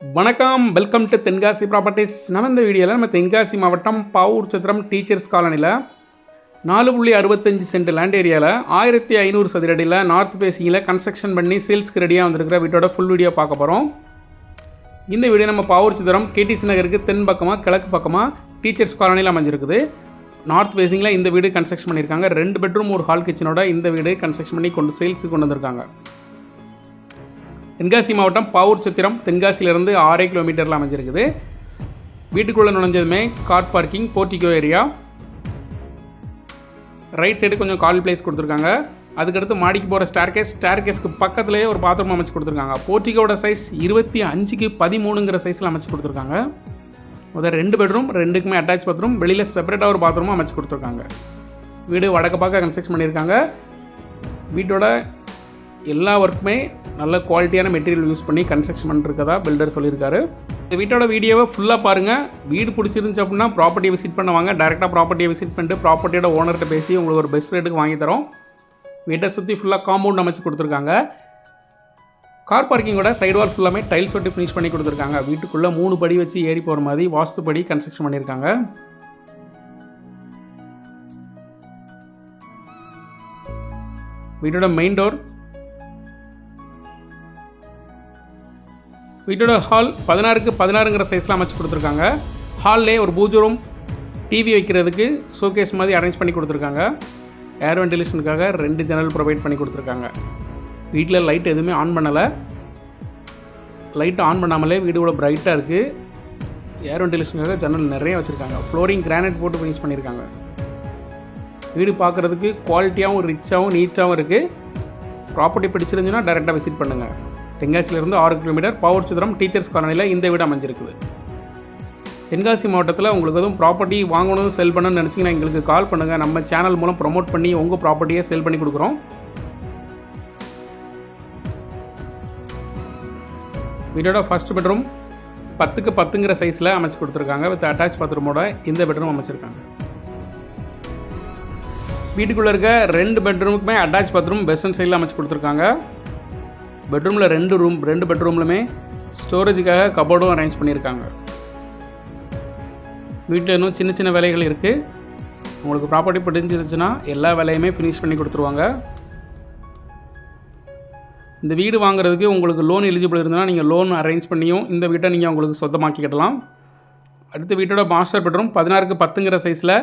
வணக்கம். Welcome to Tenkasi properties நம்ம இந்த வீடியோவில் நம்ம தென்காசி மாவட்டம் பாவூர் சத்திரம் டீச்சர்ஸ் காலனியில் நாலு புள்ளி அறுபத்தஞ்சு சென்ட் லேண்ட் ஏரியாவில் ஆயிரத்தி ஐநூறு சதுரடியில் நார்த் ஃபேஸிங்கில் கன்ஸ்ட்ரக்ஷன் பண்ணி சேல்ஸ்க்கு ரெடியாக வந்திருக்கிற வீட்டோட ஃபுல் வீடியோ பார்க்க போகிறோம் இந்த வீடியோ நம்ம பாவூர் சித்திரம் கேடிசி நகருக்கு தென் பக்கமாக கிழக்கு பக்கமாக டீச்சர்ஸ் காலனியில் அமைஞ்சிருக்குது. நார்த் ஃபேஸிங்கில் இந்த வீடு கன்ஸ்ட்ரக்ஷன் பண்ணியிருக்காங்க. ரெண்டு பெட்ரூம் ஒரு ஹால் கிச்சனோட இந்த வீடு கன்ஸ்ட்ரக்ஷன் பண்ணி கொண்டு சேல்ஸுக்கு கொண்டு வந்திருக்காங்க. தென்காசி மாவட்டம் பாவூர் சத்திரம் தென்காசியிலிருந்து ஆறே கிலோமீட்டரில் அமைஞ்சிருக்குது. வீட்டுக்குள்ளே நுழைஞ்சதுமே car parking portico area. Right side கொஞ்சம் கால் பிளேஸ் கொடுத்துருக்காங்க. அதுக்கடுத்து மாடிக்கு போகிற ஸ்டார்கேஸ் ஸ்டார்கேஸ்க்கு பக்கத்துலேயே ஒரு பாத்ரூம் அமைச்சு கொடுத்துருக்காங்க. போர்ட்டிகோட சைஸ் இருபத்தி அஞ்சுக்கு பதிமூணுங்கிற சைஸில் அமைச்சு கொடுத்துருக்காங்க. முதல் ரெண்டு பெட்ரூம் ரெண்டுக்குமே அட்டாச் பாத்ரூம் வெளியில் செப்பரேட்டாக ஒரு பாத்ரூமும் அமைச்சு கொடுத்துருக்காங்க. வீடு வடக்கு பார்க்க கன்ஸ்ட்ரக்ஷன் பண்ணியிருக்காங்க. வீட்டோட எல்லா ஒர்க்குமே நல்ல குவாலிட்டியான மெட்டீரியல் யூஸ் பண்ணி கன்ஸ்ட்ரக்ஷன் பண்ணிருக்கதா பில்டர் சொல்லியிருக்காரு. இந்த வீட்டோட வீடியோவை ஃபுல்லாக பாருங்கள் வீடு பிடிச்சிருந்துச்சு அப்படின்னா ப்ராப்பர்ட்டியை விசிட் பண்ணுவாங்க. டேரெக்டாக ப்ராப்பர்ட்டியை விசிட் பண்ணிட்டு ப்ராப்பர்ட்டியோட ஓனர்கிட்ட பேசி உங்களுக்கு ஒரு பெஸ்ட் ரேட்டுக்கு வாங்கி தரோம். வீட்டை சுற்றி ஃபுல்லாக காம்பவுண்ட் அமைச்சு கொடுத்துருக்காங்க. கார் பார்க்கிங்கோட சைடு வால் ஃபுல்லாமே டைல்ஸ் ஒட்டி ஃபினிஷ் பண்ணி கொடுத்துருக்காங்க. வீட்டுக்குள்ளே மூணு படி வச்சு ஏறி போகிற மாதிரி வாஸ்துப்படி கன்ஸ்ட்ரக்ஷன் பண்ணியிருக்காங்க. வீட்டோட மெயின் டோர் வீட்டோட ஹால் பதினாறுக்கு பதினாறுங்கிற சைஸில் அமைச்சு கொடுத்துருக்காங்க. ஹால்லே ஒரு பூஜை ரூம் டிவி வைக்கிறதுக்கு ஷோகேஸ் மாதிரி அரேஞ்ச் பண்ணி கொடுத்துருக்காங்க. ஏர் வென்டிலேஷனுக்காக ரெண்டு ஜன்னல் ப்ரொவைட் பண்ணி கொடுத்துருக்காங்க. வீட்டில் லைட் எதுவுமே ஆன் பண்ணலை. லைட் ஆன் பண்ணாமலே வீடு கூட பிரைட்டாக இருக்குது ஏர் வென்டிலேஷனுக்காக ஜன்னல் நிறைய வச்சுருக்காங்க. ஃப்ளோரிங் கிரானைட் போட்டு ஃபினிஷ் பண்ணியிருக்காங்க வீடு பார்க்குறதுக்கு குவாலிட்டியாகவும் ரிச்சாகவும் நீட்டாகவும் இருக்குது ப்ராப்பர்ட்டி பிடிச்சிருந்துச்சுன்னா டேரெக்டாக விசிட் பண்ணுங்கள் தென்காசியிலேருந்து ஆறு கிலோமீட்டர் பவர் சுதரம் டீச்சர்ஸ் காலனியில் இந்த வீடு அமைஞ்சிருக்குது. தென்காசி மாவட்டத்தில் உங்களுக்கு எதுவும் ப்ராப்பர்ட்டி வாங்கணும் செல் பண்ணணும்னு நினச்சிங்கன்னா எங்களுக்கு கால் பண்ணுங்கள் நம்ம சேனல் மூலம் ப்ரொமோட் பண்ணி உங்கள் ப்ராப்பர்ட்டியை செல் பண்ணி கொடுக்குறோம். வீடோட ஃபஸ்ட் பெட்ரூம் பத்துக்கு பத்துங்கிற சைஸில் அமைச்சு கொடுத்துருக்காங்க. வித் அட்டாச் பாத்ரூமோட இந்த பெட்ரூம் அமைச்சிருக்காங்க. வீட்டுக்குள்ளே இருக்க ரெண்டு பெட்ரூமுக்குமே அட்டாச் பாத்ரூம் வெஸ்டர்ன் சைடில் அமைச்சு கொடுத்துருக்காங்க. பெட்ரூமில் ரெண்டு ரூம் ரெண்டு பெட்ரூம்லுமே ஸ்டோரேஜுக்காக கபோர்டும் அரேஞ்ச் பண்ணியிருக்காங்க. வீட்டில் இன்னும் சின்ன சின்ன வேலைகள் இருக்குது உங்களுக்கு ப்ராப்பர்ட்டி பிடிஞ்சிருச்சுன்னா எல்லா வேலையுமே ஃபினிஷ் பண்ணி கொடுத்துருவாங்க. இந்த வீடு வாங்குறதுக்கு உங்களுக்கு லோன் எலிஜிபிள் இருந்ததுன்னா நீங்கள் லோன் அரேஞ்ச் பண்ணியும் இந்த வீட்டை நீங்கள் உங்களுக்கு சொந்தமாக்கிக்கிடலாம். அடுத்த வீட்டோட மாஸ்டர் பெட்ரூம் பதினாறுக்கு பத்துங்கிற சைஸில்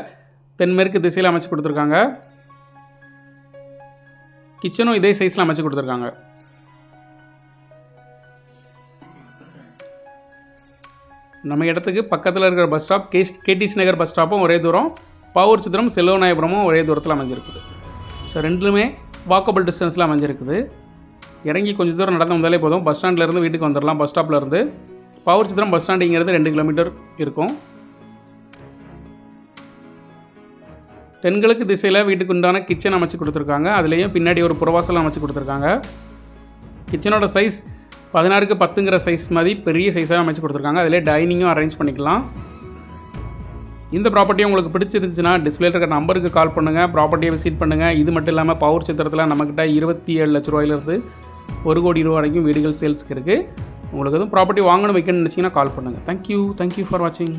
தென்மேற்கு திசையில் அமைச்சு கொடுத்துருக்காங்க. கிச்சனும் இதே சைஸில் அமைச்சு கொடுத்துருக்காங்க. நம்ம இடத்துக்கு பக்கத்தில் இருக்கிற bus stop K KTC Nagar bus ஸ்டாப்பும் ஒரே தூரம் பாவூர் சித்திரம் செல்வநாயபுரமும் ஒரே தூரத்தில் அமைஞ்சிருக்குது. ஸோ ரெண்டுமே வாக்கபிள் டிஸ்டன்ஸில் அமைஞ்சிருக்குது. இறங்கி கொஞ்சம் தூரம் நடந்து வந்தாலே போதும். பஸ் ஸ்டாண்ட்லேருந்து வீட்டுக்கு வந்துடலாம் பஸ் ஸ்டாப்லேருந்து பாவூர் சித்திரம் பஸ் ஸ்டாண்டிங்கிறது ரெண்டு கிலோமீட்டர் இருக்கும். தென்கிழக்கு திசையில் வீட்டுக்கு உண்டான கிச்சன் அமைச்சு கொடுத்துருக்காங்க. அதுலேயும் பின்னாடி ஒரு புறவாசல் அமைச்சு கொடுத்துருக்காங்க. கிச்சனோட சைஸ் பதினாறுக்கு பத்துங்கிற சைஸ் மாதிரி பெரிய சைஸாக அமைச்சு கொடுத்துருக்காங்க. அதிலே டைனிங்கும் அரேஞ்ச் பண்ணிக்கலாம். இந்த ப்ராப்பர்ட்டி உங்களுக்கு பிடிச்சிருந்துச்சுன்னா டிஸ்பிளே இருக்கிற நம்பருக்கு கால் பண்ணுங்கள் ப்ராப்பர்ட்டியை விசிட் பண்ணுங்கள் இது மட்டும் இல்லாமல் பவர் சித்திரத்தில் நம்மக்கிட்ட இருபத்தி ஏழு லட்ச ரூபாயிலிருந்து ஒரு கோடி ரூபா வரைக்கும் வீடுகள் சேல்ஸ்க்கு இருக்குது உங்களுக்கு எதுவும் ப்ராப்பர்ட்டி வாங்கணும் வைக்கணும்னு நினச்சிங்கன்னா கால் பண்ணுங்கள் தேங்க்யூ தேங்க்யூ ஃபார் வாட்சிங்